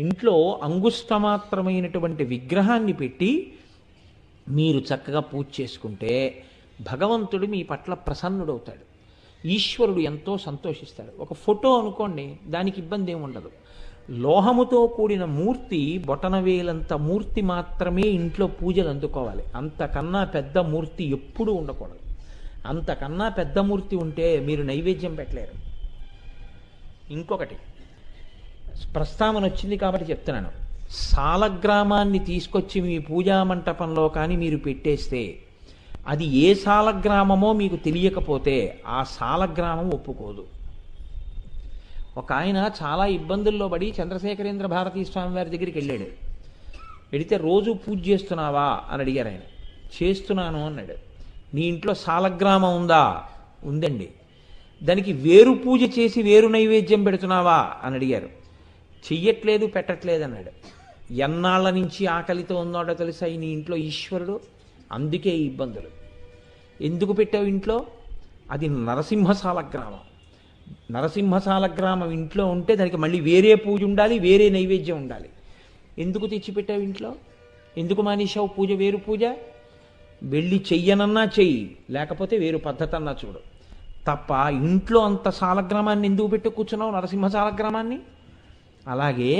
ఇంట్లో అంగుష్టమాత్రమైనటువంటి విగ్రహాన్ని పెట్టి మీరు చక్కగా పూజ చేసుకుంటే భగవంతుడు మీ పట్ల ప్రసన్నుడవుతాడు. ఈశ్వరుడు ఎంతో సంతోషిస్తాడు. ఒక ఫోటో అనుకోండి దానికి ఇబ్బంది ఏమి ఉండదు. లోహముతో కూడిన మూర్తి బొటనవేలంత మూర్తి మాత్రమే ఇంట్లో పూజలు అందుకోవాలి. అంతకన్నా పెద్ద మూర్తి ఎప్పుడూ ఉండకూడదు. అంతకన్నా పెద్ద మూర్తి ఉంటే మీరు నైవేద్యం పెట్టలేరు. ఇంకొకటి ప్రస్తావన వచ్చింది కాబట్టి చెప్తున్నాను. సాలగ్రామాన్ని తీసుకొచ్చి మీ పూజా మంటపంలో కానీ మీరు పెట్టేస్తే అది ఏ సాలగ్రామమో మీకు తెలియకపోతే ఆ సాలగ్రామం ఒప్పుకోదు. ఒక ఆయన చాలా ఇబ్బందుల్లో పడి చంద్రశేఖరేంద్ర భారతీ స్వామి వారి దగ్గరికి వెళ్ళాడు. వెడితే రోజు పూజ చేస్తున్నావా అని అడిగారు ఆయన. చేస్తున్నాను అన్నాడు. నీ ఇంట్లో సాలగ్రామం ఉందా? ఉందండి. దానికి వేరు పూజ చేసి వేరు నైవేద్యం పెడుతున్నావా అని అడిగారు. చెయ్యట్లేదు పెట్టట్లేదు అన్నాడు ఎన్నాళ్ళ నుంచి ఆకలితో ఉన్నాడో తెలుసా ఈ నీ ఇంట్లో ఈశ్వరుడు? అందుకే ఇబ్బందులు. ఎందుకు పెట్టావు ఇంట్లో? అది నరసింహశాల గ్రామం. నరసింహశాల గ్రామం ఇంట్లో ఉంటే దానికి మళ్ళీ వేరే పూజ ఉండాలి వేరే నైవేద్యం ఉండాలి. ఎందుకు తెచ్చిపెట్టావు ఇంట్లో? ఎందుకు మానేశావు పూజ వేరు పూజ? వెళ్ళి చెయ్యనన్నా చెయ్యి లేకపోతే వేరు పద్ధతి అన్నా చూడు. తప్ప ఇంట్లో అంత సాలగ్రామాన్ని ఎందుకు పెట్టి కూర్చున్నావు నరసింహ సాలగ్రామాన్ని అలాగే